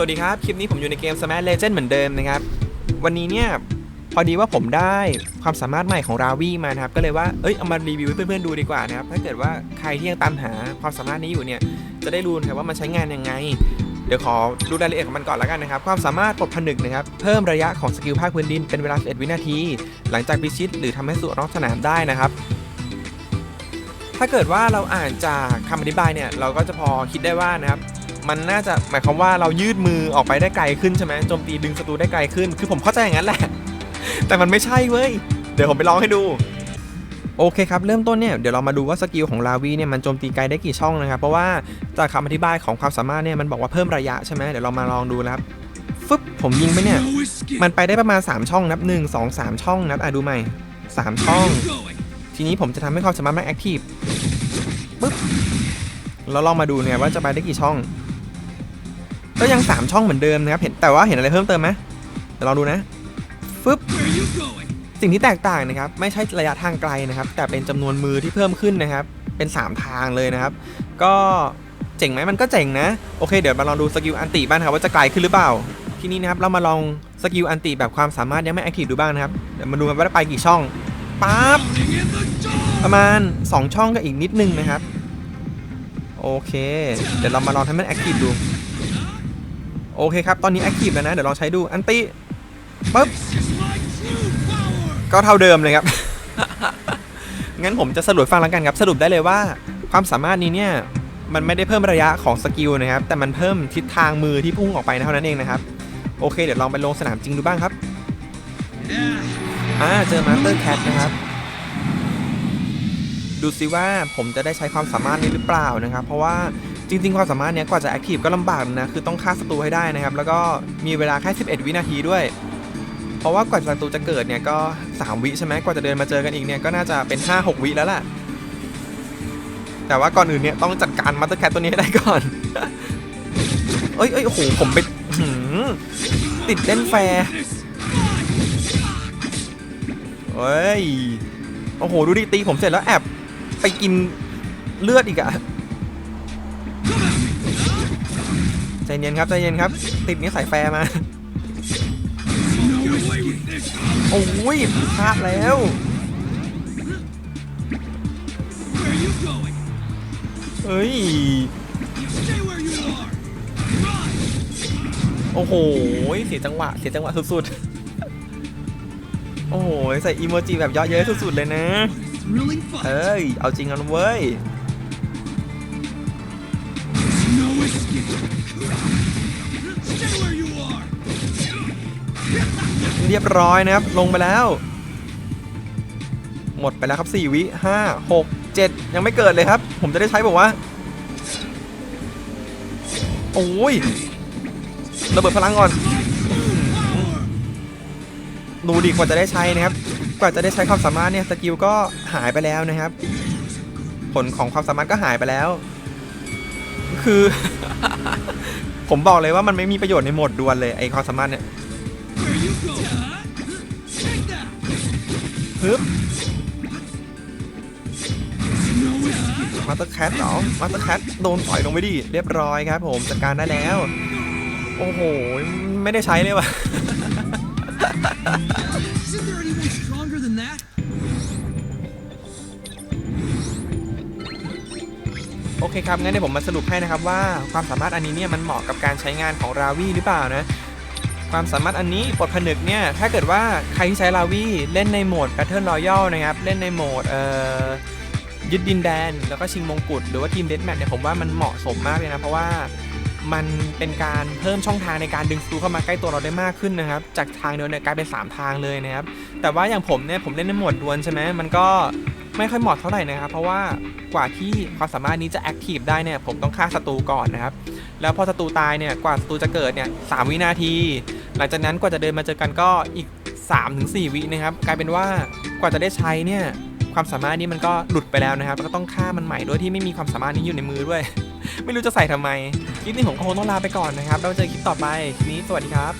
วัสดีครับ คลิปนี้ผมอยู่ในเกม Smash Legend เหมือนเดิมนะครับ วันนี้เนี่ย พอดีว่าผมได้ความสามารถใหม่ของราวีมานะครับ ก็เลยว่า เอ้ย เอามารีวิวให้เพื่อนๆดูดีกว่านะครับ ถ้าเกิดว่าใครที่ยังตามหาความสามารถนี้อยู่เนี่ย จะได้รู้นะครับว่ามันใช้งานยังไง เดี๋ยวขอดูรายละเอียดของมันก่อนแล้วกันนะครับ ความสามารถปลดผนึกนะครับ เพิ่มระยะของสกิลภาคพื้นดินเป็นเวลา 11 วินาที หลังจากพิชิต หรือทำให้สู่นอกสนามได้นะครับถ้าเกิดว่าเราอ่านจากคำอธิบายเนี่ย เราก็จะพอคิดได้ว่านะครับ มันน่าจะหมายความว่าเรายืดมือออกไปได้ไกลขึ้นใช่ไหมโจมตีดึงศัตรูได้ไกลขึ้น คือผมเข้าใจอย่างนั้นแหละ แต่มันไม่ใช่เว้ย เดี๋ยวผมไปลองให้ดูโอเคครับ เริ่มต้นเนี่ยเดี๋ยวเรามาดูว่าสกิลของลาวีเนี่ยมันโจมตีไกลได้กี่ช่องนะครับ เพราะว่าจากคำอธิบายของความสามารถเนี่ยมันบอกว่าเพิ่มระยะใช่ไหมเดี๋ยวเรามาลองดูนะครับฟึบผมยิงไปเนี่ย มันไปได้ประมาณ 3 ช่องนับ 1 2 3 ช่องนับอะดูใหม่ 3 ช่อง ทีนี้ผมจะทำให้ความสามารถมันแอคทีฟปึ๊บเราลองมาดูเนี่ยว่าจะไปได้กี่ช่อง ก็ยัง 3 ช่องเหมือนเดิมนะครับเห็นแต่ว่าเห็นอะไรเพิ่มเติมไหมเดี๋ยวลองดูนะฟึบสิ่งที่แตกต่างนะครับ ไม่ใช่ระยะทางไกลนะครับ แต่เป็นจำนวนมือที่เพิ่มขึ้นนะครับ เป็น 3 ทางเลยนะครับ ก็เจ๋งไหมมันก็เจ๋งนะ โอเคเดี๋ยวมาลองดูสกิลอันติบ้างครับว่าจะไกลขึ้นหรือเปล่า ที่นี้นะครับเรามาลองสกิลอันติแบบความสามารถยังไม่แอคทีฟดูบ้างนะครับเดี๋ยวมาดูกันว่าได้ไปกี่ช่องปั๊บประมาณ 2 ช่องกับอีกนิดนึงนะครับ โอเค เดี๋ยวเรามาลองทำให้มันแอคทีฟดู โอเคครับ ตอนนี้แอคทีฟแล้วนะ เดี๋ยวลองใช้ดู อันติปึ๊บ ก็เท่าเดิมเลยครับ งั้นผมจะสรุปฟังแล้วกันครับ สรุปได้เลยว่า ความสามารถนี้เนี่ยมันไม่ได้เพิ่มระยะของสกิลนะครับ แต่มันเพิ่มทิศทางมือที่พุ่งออกไปเท่านั้นเองนะครับ โอเค เดี๋ยวลองไปลงสนามจริงดูบ้างครับ อ่า เจอมาสเตอร์แคทนะครับ ดูซิว่าผมจะได้ใช้ความสามารถนี้หรือเปล่านะครับ เพราะว่าจริง ๆ ความสามารถเนี้ยกว่าจะแอคทีฟก็ลำบากนะ คือต้องฆ่าศัตรูให้ได้นะครับ แล้วก็มีเวลาแค่ 11 วินาทีด้วย เพราะว่ากว่าศัตรูจะเกิดเนี่ยก็ 3 วิใช่ไหมกว่าจะเดินมาเจอกันอีกเนี่ยก็น่าจะเป็น 5-6 วิแล้วล่ะ แต่ว่าก่อนอื่นเนี่ยต้องจัดการมัตเตอร์แคทตัวนี้ให้ได้ก่อน เอ้ยเอ้ยโอ้โหผมไปติดเล่นแฟร์เฮ้ย โอ้โห ดูดิตีผมเสร็จแล้วแอบ ไปกินเลือดอีกอะใจเย็นครับใจเย็นครับ ติดนี้ใส่แฟร์มา โอ้ยพลาดแล้วเฮ้ย โอ้โห เสียจังหวะ เสียจังหวะสุดๆ โอ้โห ใส่อีโมจิแบบเยอะเย้ยสุดๆ เลยนะ เอ้ย เอาจริงกันเว้ย No escape. Stay where you are. เรียบร้อยนะครับ ลงไปแล้ว หมดไปแล้วครับ 4 วิ 5 6 7 ยังไม่เกิดเลยครับ ผมจะได้ใช้บอกว่า โอ้ย ระเบิดพลังก่อน ดูดีกว่าจะได้ใช้นะครับ กว่าจะได้ใช้ความสามารถเนี่ยสกิลก็หายไปแล้วนะครับ ผลของความสามารถก็หายไปแล้ว คือ ผมบอกเลยว่ามันไม่มีประโยชน์ในโหมดดวลเลยไอความสามารถเนี่ยฮึบมาสเตอร์แคทเหรอมาสเตอร์แคทโดนต่อยลงไปดิเรียบร้อยครับผมจัดการได้แล้ว โอ้โห ไม่ได้ใช้เลยว่ะ โอเคครับงั้นเดี๋ยวผมมาสรุปให้นะครับว่าความสามารถอันนี้เนี่ยมันเหมาะกับการใช้งานของราวีหรือเปล่านะความสามารถอันนี้ปลดผนึกเนี่ยถ้าเกิดว่าใครที่ใช้ราวีเล่นในโหมด Battle Royale นะครับเล่นในโหมดยึดดินแดน แล้วก็ชิงมงกุฎหรือว่าทีมเดสแมทเนี่ยผมว่ามันเหมาะสมมากเลยนะเพราะว่ามันเป็นการเพิ่มช่องทางในการดึงสตูเข้ามาใกล้ตัวเราได้มากขึ้นนะครับ จากทางเดียวเนี่ยกลายเป็น 3 ทางเลยนะครับ แต่ว่าอย่างผมเนี่ยผมเล่นในโหมดดวลใช่ไหมมันก็ ไม่ค่อยเหมาะเท่าไหร่นะครับ เพราะว่ากว่าที่ความสามารถนี้จะแอคทีฟได้เนี่ยผมต้องฆ่าศัตรูก่อนนะครับ แล้วพอศัตรูตายเนี่ยกว่าศัตรูจะเกิดเนี่ยสวินาที หลังจากนั้นกว่าจะเดินมาเจอกันก็อีก 3-4 วินะครับ กลายเป็นว่ากว่าจะได้ใช้เนี่ยความสามารถนี้มันก็หลุดไปแล้วนะครับแล้วก็ต้องฆ่ามันใหม่โดยที่ไม่มีความสามารถนี้อยู่ในมือด้วย ไม่รู้จะใส่ทำไมคลิปนี้ผมก็คงต้องลาไปก่อนนะครับแล้วเจอคลิปต่อไปคลิปนี้สวัสดีครับ